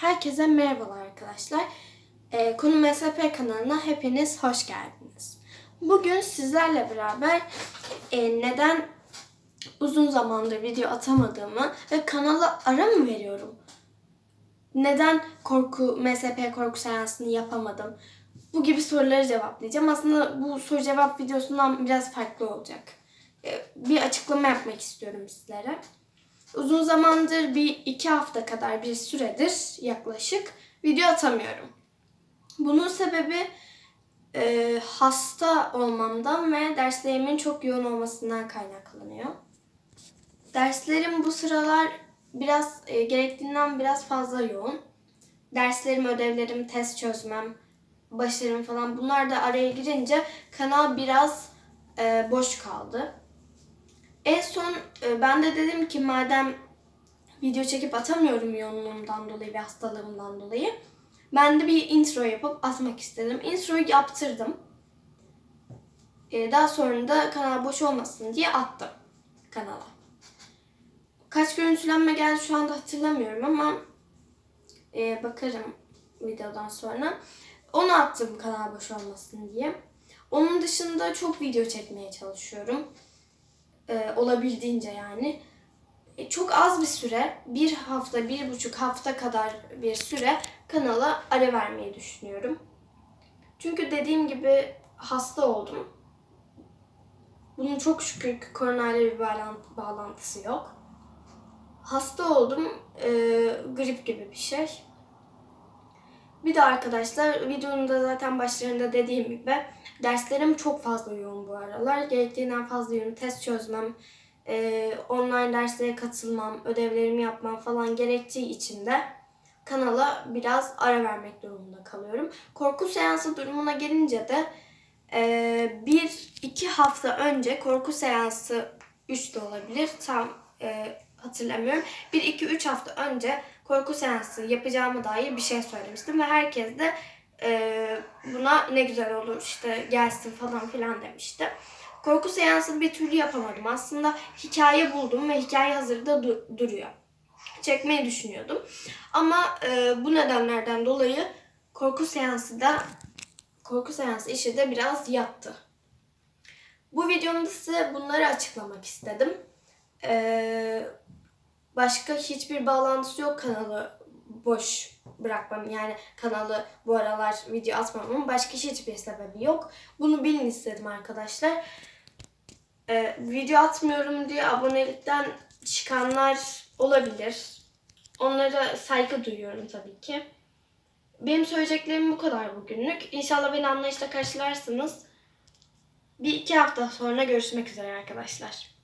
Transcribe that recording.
Herkese merhabalar arkadaşlar. Ee, Konu MSP kanalına hepiniz hoş geldiniz. Bugün sizlerle beraber e, neden uzun zamandır video atamadığımı ve kanala ara mı veriyorum? Neden korku MSP korku seansını yapamadım? Bu gibi soruları cevaplayacağım. Aslında bu soru cevap videosundan biraz farklı olacak. Ee, bir açıklama yapmak istiyorum sizlere. Uzun zamandır bir iki hafta kadar bir süredir yaklaşık video atamıyorum. Bunun sebebi e, hasta olmamdan ve derslerimin çok yoğun olmasından kaynaklanıyor. Derslerim bu sıralar biraz e, gerektiğinden biraz fazla yoğun. Derslerim, ödevlerim, test çözmem, başarım falan bunlar da araya girince kanal biraz e, boş kaldı. En son e, ben de dedim ki madem video çekip atamıyorum yoğunluğumdan dolayı ve hastalığımdan dolayı ben de bir intro yapıp atmak istedim. Introyu yaptırdım. E, daha sonra da kanal boş olmasın diye attım kanala. Kaç görüntülenme geldi şu anda hatırlamıyorum ama e, bakarım videodan sonra. Onu attım kanal boş olmasın diye. Onun dışında çok video çekmeye çalışıyorum e, olabildiğince yani. E, çok az bir süre, bir hafta, bir buçuk hafta kadar bir süre kanala ara vermeyi düşünüyorum. Çünkü dediğim gibi hasta oldum. Bunun çok şükür ki koronayla bir bağlantı, bağlantısı yok. Hasta oldum, e, grip gibi bir şey. Bir de arkadaşlar videonun da zaten başlarında dediğim gibi derslerim çok fazla yoğun bu aralar. Gerektiğinden fazla yoğun test çözmem, e, online derslere katılmam, ödevlerimi yapmam falan gerektiği için de kanala biraz ara vermek durumunda kalıyorum. Korku seansı durumuna gelince de e, bir iki hafta önce korku seansı 3 de olabilir tam e, hatırlamıyorum. Bir iki üç hafta önce korku seansı yapacağıma dair bir şey söylemiştim ve herkes de e, buna ne güzel olur işte gelsin falan filan demişti. Korku seansını bir türlü yapamadım. Aslında hikaye buldum ve hikaye hazırda du- duruyor. Çekmeyi düşünüyordum. Ama e, bu nedenlerden dolayı korku seansı da korku seansı işi de biraz yattı. Bu videomda size bunları açıklamak istedim. Ee, başka hiçbir bağlantısı yok kanalı boş bırakmam. Yani kanalı bu aralar video atmamamın başka hiçbir sebebi yok. Bunu bilin istedim arkadaşlar. Ee, video atmıyorum diye abonelikten çıkanlar olabilir. Onlara saygı duyuyorum tabii ki. Benim söyleyeceklerim bu kadar bugünlük. İnşallah beni anlayışla karşılarsınız. Bir iki hafta sonra görüşmek üzere arkadaşlar.